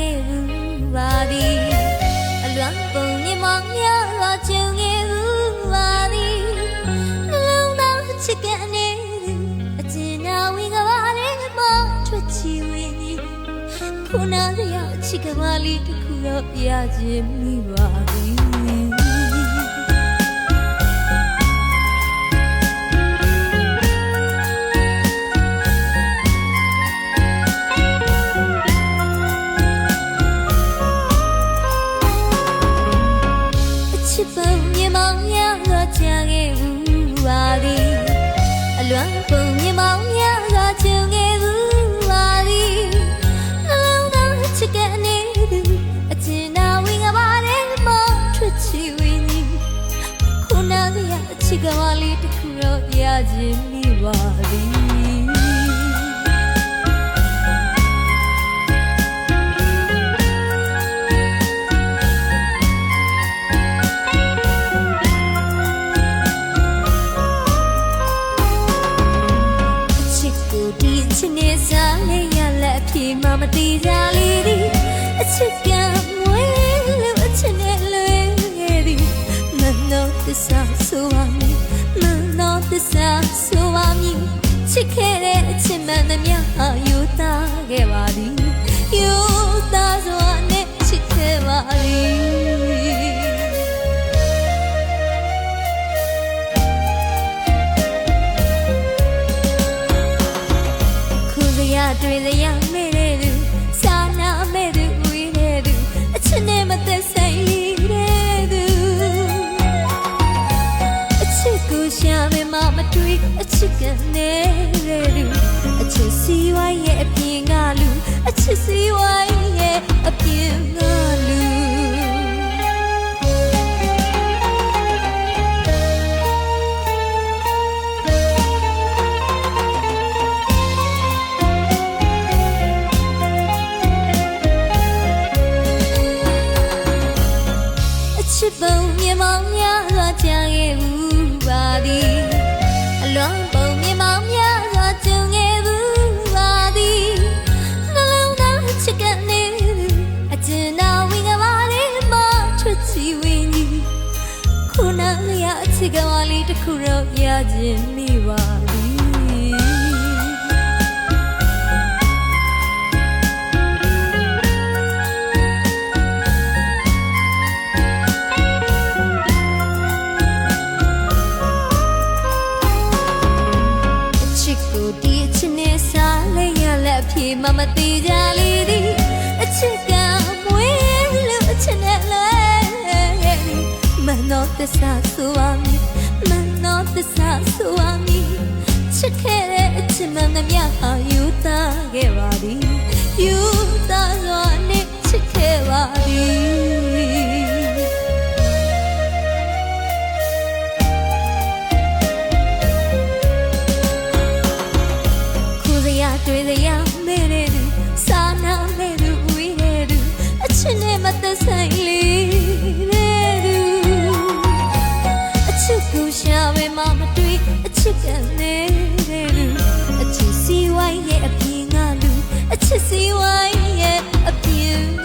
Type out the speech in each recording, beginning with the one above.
ခဲ့ဘူးပါသည်အလွမ်းပုံမြင်မောင်များစွာကြုံခဲ့ဘူးပါသည်နှလုံးသားချစ်ကနေသူအကျဉ်းနာဝင်ကပါတဲ့မောင်ထွက်ချီဝင်ကြီးခုနကရချစ်ကမားလေးတစ်ခုတော့ရခြင်းမိပါသည် ချုံခဲ့ဘူးပါသည်နှလုံးသားချစ်ကနေသူအချင်နာဝင်ကပါတဲ့မောင်ထွက်ချီဝင်ကြီးခုနကရအချစ်ကမလေးတစ်ခုတော့ရခြင်းမိပါသည် ချစ်ခဲ့တဲ့အချစ်မှန်သမျှဟာယူသားခဲ့ပါသည်ယူသားစွာနဲ့ချစ်ခဲ့ပါသည်ခုစရာတွေ့စရာမဲ့ အ စ်ကမလေးတစ်ခုတော့ရခြင်းမိပါသည်အချစ်ကိုဒီအချစ်နဲ့စားလိုက်ရလက်အပြေမမတီးကြလေးသည်အချစ်က သစ္စာဆိုပါမည်မနောသစ္စာဆိုပါမည်ချစ်ခဲ့တဲ့အချစ်မှန်သမျှဟာယူသားခဲ့ပါသည်ယူသားစွာနဲ့ချစ်ခဲ့ပါသည် အချစ်စီဝိုင်းရဲ့အပြင်က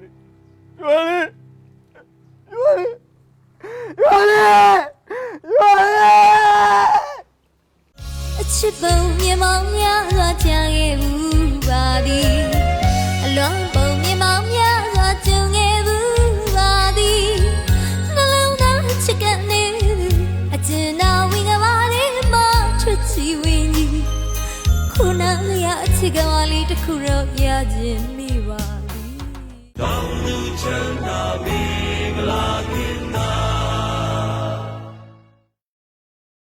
လေးရွာလေးရွာလေးရွာလေးရွာလေးအချစ်ပုံမြေမောင်များစွာကြာခဲ့ဘူးပါသည်အလွန်ပုံမြေမောင်များစွာကြုံခဲ့ဘူးပါသည်နှလုံးသားချစ်ကနေအကျဉ်းတော်ဝင်ကပါလေးမချွတ်ချီဝင်ကြီးခုနရအချစ်ကလေးတစ်ခုတော့ရခြင်း shall.